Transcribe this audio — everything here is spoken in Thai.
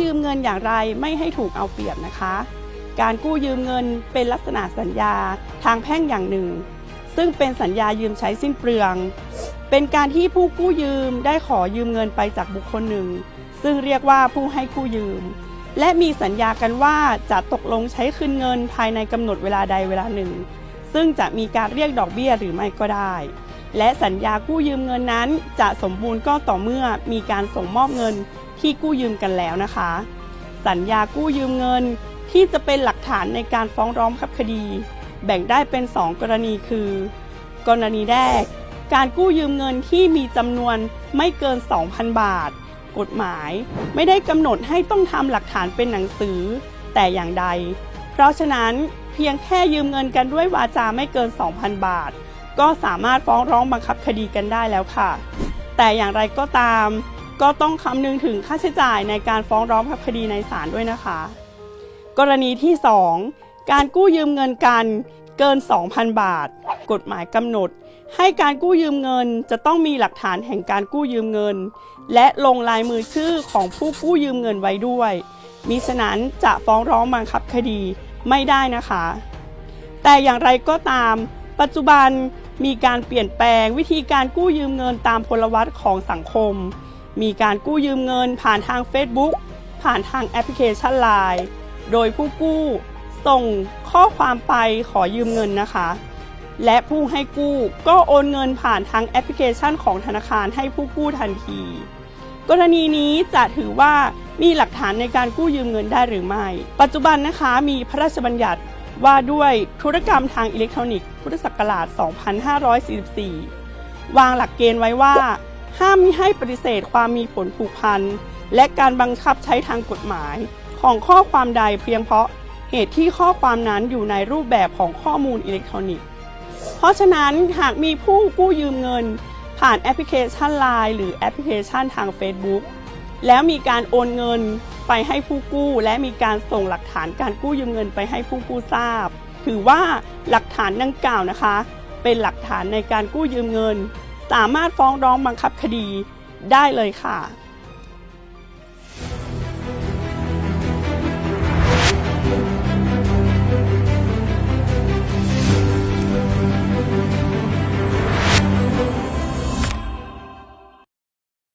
ยืมเงินอย่างไรไม่ให้ถูกเอาเปรียบนะคะ การกู้ยืมเงินเป็นลักษณะสัญญาทางแพ่งอย่างหนึ่ง ซึ่งเป็นสัญญายืมใช้สิ้นเปลือง เป็นการที่ผู้กู้ยืมได้ขอยืมเงินไปจากบุคคลหนึ่ง ซึ่งเรียกว่าผู้ให้กู้ยืม และมีสัญญากันว่าจะตกลงใช้คืนเงินภายในกำหนดเวลาใดเวลาหนึ่ง ซึ่งจะมีการเรียกดอกเบี้ยหรือไม่ก็ได้ และสัญญากู้ยืมเงินนั้น จะสมบูรณ์ก็ต่อเมื่อมีการส่งมอบเงินที่กู้ยืมกันแล้วนะคะ สัญญากู้ยืมเงินที่จะเป็นหลักฐานในการฟ้องร้องคับคดี แบ่งได้เป็น 2 กรณีคือ กรณีแรก การกู้ยืมเงินที่มีจำนวนไม่เกิน 2,000 บาท กฎหมายไม่ได้กำหนดให้ต้องทำหลักฐานเป็นหนังสือ แต่อย่างใด เพราะฉะนั้นเพียงแค่ยืมเงินกันด้วยวาจาไม่เกิน 2,000 บาท ก็สามารถฟ้องร้องบังคับคดีกันได้แล้วค่ะ แต่อย่างไรก็ตาม ก็ต้องคำนึงถึงค่าใช้จ่ายในการฟ้องร้องบังคับคดีในศาลด้วยนะคะ กรณีที่ 2 การกู้ยืมเงินกันเกิน 2,000 บาท กฎหมายกำหนด ให้การกู้ยืมเงินจะต้องมีหลักฐานแห่งการกู้ยืมเงิน และลงลายมือชื่อของผู้กู้ยืมเงินไว้ด้วยมิฉะนั้นจะฟ้องร้องบังคับคดีไม่ได้นะคะ แต่อย่างไรก็ตาม ปัจจุบัน มีการเปลี่ยนแปลงวิธีการกู้ยืมเงินตามพลวัตของสังคม มีการกู้ยืมเงินผ่านทาง Facebook ผ่านทางแอปพลิเคชัน Line โดยผู้กู้ส่งข้อความไปขอยืมเงินนะคะ และผู้ให้กู้ก็โอนเงินผ่านทางแอปพลิเคชันของธนาคารให้ผู้กู้ทันที กรณีนี้จะถือว่ามีหลักฐานในการกู้ยืมเงินได้หรือไม่ ปัจจุบันนะคะมีพระราชบัญญัติ ว่าด้วยธุรกรรมทางอิเล็กทรอนิกส์พุทธศักราช 2544 วางหลักเกณฑ์ไว้ว่า ห้ามมิให้ปฏิเสธความมีผลผูกพัน และการบังคับใช้ทางกฎหมาย ของข้อความใดเพียงเพราะเหตุที่ข้อความนั้นอยู่ในรูปแบบของข้อมูลอิเล็กทรอนิกส์ เพราะฉะนั้นหากมีผู้กู้ยืมเงิน ผ่านแอปพลิเคชัน Line หรือแอปพลิเคชันทาง Facebook แล้วมีการโอนเงิน ไปให้ผู้กู้ และมีการส่งหลักฐานการกู้ยืมเงินไปให้ผู้กู้ทราบ ถือว่าหลักฐานดังกล่าวนะคะ เป็นหลักฐานในการกู้ยืมเงิน สามารถฟ้องร้องบังคับคดีได้เลยค่ะ